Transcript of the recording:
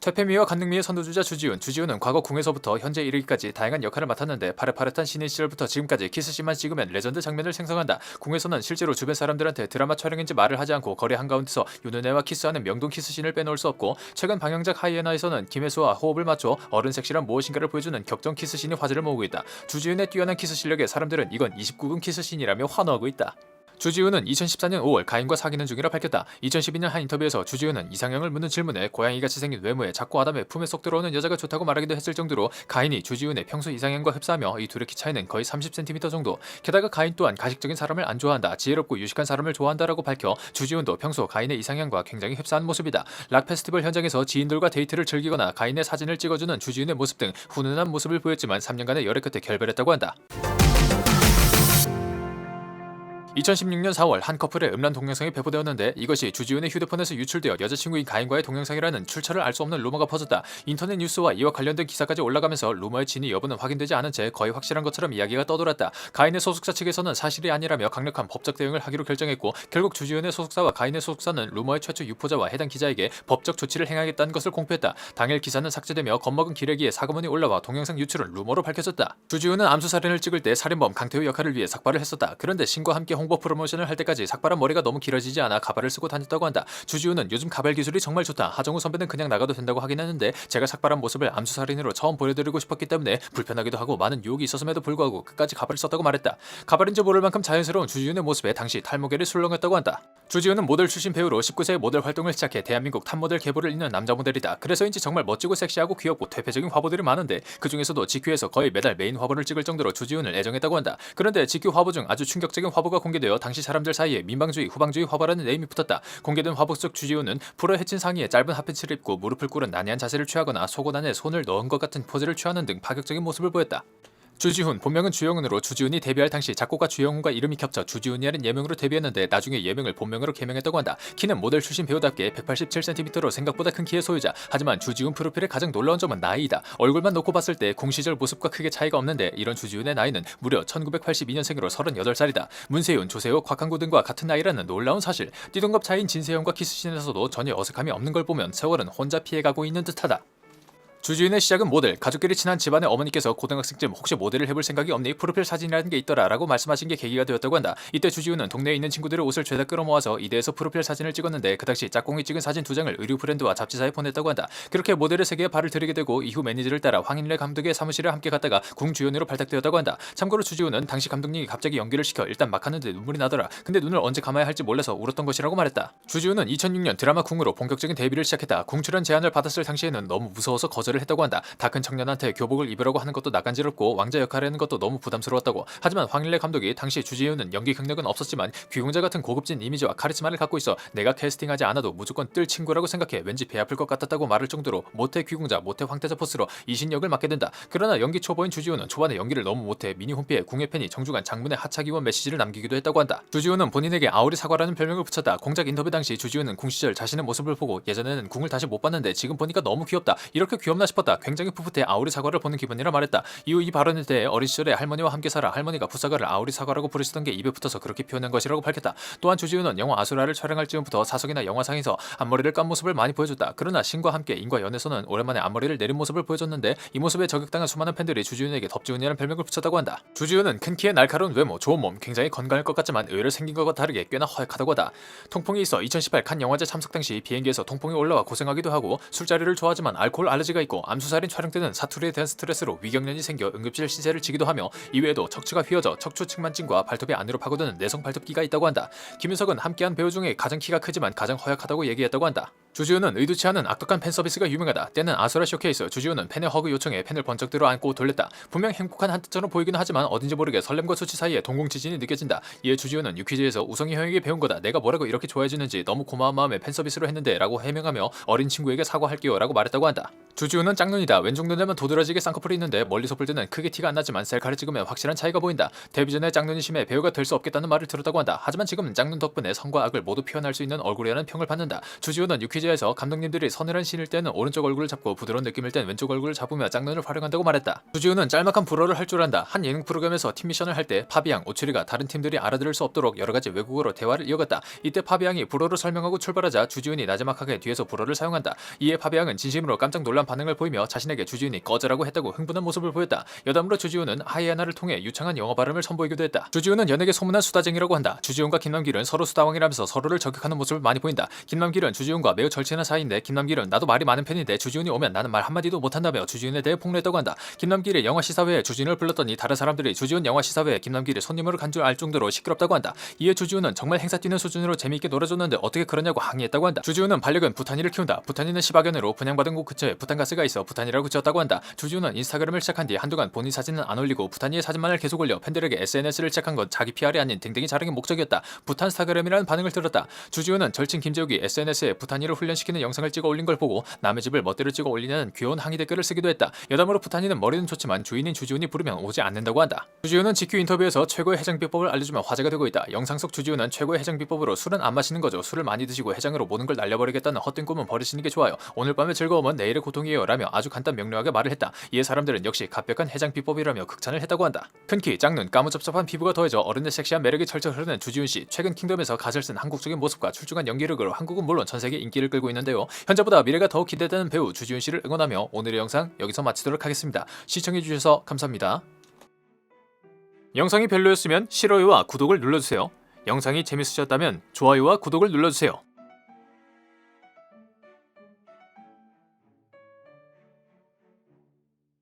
퇴폐미와 간능미의 선두주자 주지훈. 주지훈은 과거 궁에서부터 현재 이르기까지 다양한 역할을 맡았는데 파릇파릇한 신인 시절부터 지금까지 키스씬만 찍으면 레전드 장면을 생성한다. 궁에서는 실제로 주변 사람들한테 드라마 촬영인지 말을 하지 않고 거리 한가운데서 윤은혜와 키스하는 명동 키스씬을 빼놓을 수 없고 최근 방영작 하이에나에서는 김혜수와 호흡을 맞춰 어른 섹시란 무엇인가를 보여주는 격정 키스씬이 화제를 모으고 있다. 주지훈의 뛰어난 키스 실력에 사람들은 이건 29금 키스씬이라며 환호하고 있다. 주지훈은 2014년 5월 가인과 사귀는 중이라 밝혔다. 2012년 한 인터뷰에서 주지훈은 이상형을 묻는 질문에 고양이같이 생긴 외모에 작고 아담해 품에 쏙 들어오는 여자가 좋다고 말하기도 했을 정도로 가인이 주지훈의 평소 이상형과 흡사하며 이 둘의 키 차이는 거의 30cm 정도. 게다가 가인 또한 가식적인 사람을 안 좋아한다. 지혜롭고 유식한 사람을 좋아한다라고 밝혀 주지훈도 평소 가인의 이상형과 굉장히 흡사한 모습이다. 락 페스티벌 현장에서 지인들과 데이트를 즐기거나 가인의 사진을 찍어주는 주지훈의 모습 등 훈훈한 모습을 보였지만 3년간의 열애 끝에 결별했다고 한다. 2016년 4월 한 커플의 음란 동영상이 배포되었는데 이것이 주지훈의 휴대폰에서 유출되어 여자친구인 가인과의 동영상이라는 출처를 알 수 없는 루머가 퍼졌다. 인터넷 뉴스와 이와 관련된 기사까지 올라가면서 루머의 진위 여부는 확인되지 않은 채 거의 확실한 것처럼 이야기가 떠돌았다. 가인의 소속사 측에서는 사실이 아니라며 강력한 법적 대응을 하기로 결정했고 결국 주지훈의 소속사와 가인의 소속사는 루머의 최초 유포자와 해당 기자에게 법적 조치를 행하겠다는 것을 공표했다. 당일 기사는 삭제되며 겁먹은 기레기에 사과문이 올라와 동영상 유출은 루머로 밝혀졌다. 주지훈은 암수살인을 찍을 때 살인범 강태호 역할을 위해 삭발을 했었다. 그런데 신과 함께 홍보 프로모션을 할 때까지 삭발한 머리가 너무 길어지지 않아 가발을 쓰고 다녔다고 한다. 주지훈은 요즘 가발 기술이 정말 좋다. 하정우 선배는 그냥 나가도 된다고 하긴 했는데 제가 삭발한 모습을 암수살인으로 처음 보여드리고 싶었기 때문에 불편하기도 하고 많은 유혹이 있었음에도 불구하고 끝까지 가발을 썼다고 말했다. 가발인지 모를 만큼 자연스러운 주지훈의 모습에 당시 탈모계를 술렁였다고 한다. 주지훈은 모델 출신 배우로 19세에 모델 활동을 시작해 대한민국 탑모델 계보를 잇는 남자 모델이다. 그래서인지 정말 멋지고 섹시하고 귀엽고 퇴폐적인 화보들이 많은데 그 중에서도 GQ에서 거의 매달 메인 화보를 찍을 정도로 주지훈을 애정했다고 한다. 그런데 GQ 화보 중 아주 충격적인 화보가 공 개되어 당시 사람들 사이에 민방주의, 후방주의 화보라는 네임이 붙었다. 공개된 화보 속 주지훈은 풀어 헤친 상의에 짧은 핫팬츠를 입고 무릎을 꿇은 난이한 자세를 취하거나 속옷 안에 손을 넣은 것 같은 포즈를 취하는 등 파격적인 모습을 보였다. 주지훈 본명은 주영훈으로 주지훈이 데뷔할 당시 작곡가 주영훈과 이름이 겹쳐 주지훈이라는 예명으로 데뷔했는데 나중에 예명을 본명으로 개명했다고 한다. 키는 모델 출신 배우답게 187cm로 생각보다 큰 키의 소유자. 하지만 주지훈 프로필의 가장 놀라운 점은 나이다. 얼굴만 놓고 봤을 때 공 시절 모습과 크게 차이가 없는데 이런 주지훈의 나이는 무려 1982년생으로 38살이다. 문세윤, 조세호, 곽한구 등과 같은 나이라는 놀라운 사실. 띠동갑 차인 진세형과 키스신에서도 전혀 어색함이 없는 걸 보면 세월은 혼자 피해가고 있는 듯하다. 주주인의 시작은 모델, 가족끼리 친한 집안의 어머니께서 고등학생쯤 혹시 모델을 해볼 생각이 없니? 프로필 사진이라는 게 있더라 라고 말씀하신 게 계기가 되었다고 한다. 이때 주지훈은 동네에 있는 친구들의 옷을 죄다 끌어모아서 이대에서 프로필 사진을 찍었는데 그 당시 짝꿍이 찍은 사진 두 장을 의류 브랜드와 잡지사에 보냈다고 한다. 그렇게 모델의 세계에 발을 들이게 되고 이후 매니저를 따라 황인래 감독의 사무실에 함께 갔다가 궁 주연으로 발탁되었다고 한다. 참고로 주지훈은 당시 감독님이 갑자기 연기를 시켜 일단 막 하는데 눈물이 나더라. 근데 눈을 언제 감아야 할지 몰라서 울었던 것이라고 말했다. 주지훈은 2006년 드라마 궁으로 본격적인 데뷔를 시작했다. 궁 출연 제안을 받았을 당시에는 너무 무서워서 거절 을 했다고 한다. 다큰 청년한테 교복을 입으라고 하는 것도 낯간지럽고 왕자 역할을 하는 것도 너무 부담스러웠다고. 하지만 황일래 감독이 당시 주지훈은 연기 경력은 없었지만 귀공자 같은 고급진 이미지와 카리스마를 갖고 있어 내가 캐스팅하지 않아도 무조건 뜰 친구라고 생각해 왠지 배 아플 것 같았다고 말할 정도로 모태 귀공자, 모태 황태자 포스로 이신역을 맡게 된다. 그러나 연기 초보인 주지훈은 초반에 연기를 너무 못해 미니 홈피에 궁의 팬이 정중한 장문의 하차기원 메시지를 남기기도 했다고 한다. 주지훈은 본인에게 아우리 사과라는 별명을 붙였다. 공작 인터뷰 당시 주지훈은 궁 시절 자신의 모습을 보고 예전에는 궁을 다시 못 봤는데 지금 보니까 너무 귀엽다. 이렇게 귀엽 나 싶었다. 굉장히 풋풋해 아우리 사과를 보는 기분이라 말했다. 이후 이 발언에 대해 어린 시절에 할머니와 함께 살아 할머니가 풋사과를 아우리 사과라고 부르시던 게 입에 붙어서 그렇게 표현한 것이라고 밝혔다. 또한 주지훈은 영화 아수라를 촬영할 즈음부터 사석이나 영화상에서 앞머리를 깐 모습을 많이 보여줬다. 그러나 신과 함께 인과 연에서는 오랜만에 앞머리를 내린 모습을 보여줬는데 이 모습에 저격당한 수많은 팬들이 주지훈에게 덥지훈이라는 별명을 붙였다고 한다. 주지훈은 큰 키에 날카로운 외모, 좋은 몸, 굉장히 건강할 것 같지만 의외로 생긴 것과 다르게 꽤나 허약하다고 하다. 통풍이 있어 2018 칸 영화제 참석 당시 비행기에서 통풍이 올라와 고생하기도 하고 술자리를 좋아하지만 알코올 알레르기가 있고 암수살인 촬영 때는 사투리에 대한 스트레스로 위경련이 생겨 응급실 시세를 지기도 하며 이외에도 척추가 휘어져 척추 측만증과 발톱이 안으로 파고드는 내성 발톱기가 있다고 한다. 김윤석은 함께한 배우 중에 가장 키가 크지만 가장 허약하다고 얘기했다고 한다. 주지훈은 의도치 않은 악독한 팬 서비스가 유명하다. 때는 아수라 쇼케이스 주지훈은 팬의 허그 요청에 팬을 번쩍 들어 안고 돌렸다. 분명 행복한 한뜻처럼 보이기는 하지만 어딘지 모르게 설렘과 수치 사이에 동공 지진이 느껴진다. 이에 주지훈은 유퀴즈에서 우성이 형에게 배운 거다. 내가 뭐라고 이렇게 좋아해주는지 너무 고마운 마음에 팬 서비스로 했는데 라고 해명하며 어린 친구에게 사과할게요 라고 말했다고 한다. 주지우는 짝눈이다. 왼쪽 눈에만 도드라지게 쌍꺼풀이 있는데 멀리서 볼 때는 크게 티가 안 나지만 셀카를 찍으면 확실한 차이가 보인다. 데뷔 전에 짝눈이 심해 배우가 될 수 없겠다는 말을 들었다고 한다. 하지만 지금은 짝눈 덕분에 선과 악을 모두 표현할 수 있는 얼굴이라는 평을 받는다. 주지우는 유퀴즈에서 감독님들이 서늘한 신일 때는 오른쪽 얼굴을 잡고 부드러운 느낌일 땐 왼쪽 얼굴을 잡으며 짝눈을 활용한다고 말했다. 주지우는 짤막한 불어를 할 줄 안다. 한 예능 프로그램에서 팀 미션을 할 때 파비앙, 오추리가 다른 팀들이 알아들을 수 없도록 여러 가지 외국어로 대화를 이어갔다. 이때 파비앙이 불어를 설명하고 출발하자 주지훈이 나지막하게 뒤에서 불어를 사용한다. 이에 파비앙은 진심으로 깜짝 놀란 반응을 보이며 자신에게 주지훈이 꺼져라고 했다고 흥분한 모습을 보였다. 여담으로 주지훈은 하이에나를 통해 유창한 영어 발음을 선보이기도 했다. 주지훈은 연예계 소문난 수다쟁이라고 한다. 주지훈과 김남길은 서로 수다왕이라면서 서로를 저격하는 모습을 많이 보인다. 김남길은 주지훈과 매우 절친한 사이인데 김남길은 나도 말이 많은 편인데 주지훈이 오면 나는 말 한마디도 못한다며 주지훈에 대해 폭로했다고 한다. 김남길이 영화 시사회에 주진을 불렀더니 다른 사람들이 주지훈 영화 시사회에 김남길이 손님으로 간 줄 알 정도로 시끄럽다고 한다. 이에 주지훈은 정말 행사 뛰는 수준으로 재미있게 놀아줬는데 어떻게 그러냐고 항의했다고 한다. 주지훈은 반려견 부탄이를 키운다. 부탄이는 시바견으로 분양받은 곳 근처에 부탄 가스가 있어 부탄이라고 지었다고 한다. 주지훈은 인스타그램을 시작한 뒤 한동안 본인 사진은 안 올리고 부탄이의 사진만을 계속 올려 팬들에게 SNS를 시작한 건 자기 PR이 아닌 댕댕이 자랑의 목적이었다. 부탄 스타그램이라는 반응을 들었다. 주지훈은 절친 김재욱이 SNS에 부탄이를 훈련시키는 영상을 찍어 올린 걸 보고 남의 집을 멋대로 찍어 올리는 귀여운 항의 댓글을 쓰기도 했다. 여담으로 부탄이는 머리는 좋지만 주인인 주지훈이 부르면 오지 않는다고 한다. 주지훈은 GQ 인터뷰에서 최고의 해장 비법을 알려주며 화제가 되고 있다. 영상 속 주지훈은 최고의 해장 비법으로 술은 안 마시는 거죠. 술을 많이 드시고 해장으로 모든 걸 날려버리겠다는 헛된 꿈은 버리시는 게 좋아요. 오늘 밤의 즐거움은 내일의 고통 이에요. 라며 아주 간단 명료하게 말을 했다. 이에 사람들은 역시 갑벽한 해장 비법이라며 극찬을 했다고 한다. 큰 키, 짝눈, 까무잡잡한 피부가 더해져 어른의 섹시한 매력이 철철 흐르는 주지훈 씨. 최근 킹덤에서 가설 쓴 한국적인 모습과 출중한 연기력으로 한국은 물론 전 세계 인기를 끌고 있는데요. 현재보다 미래가 더욱 기대되는 배우 주지훈 씨를 응원하며 오늘의 영상 여기서 마치도록 하겠습니다. 시청해주셔서 감사합니다. 영상이 별로였으면 싫어요와 구독을 눌러주세요. 영상이 재밌으셨다면 좋아요와 구독을 눌러주세요.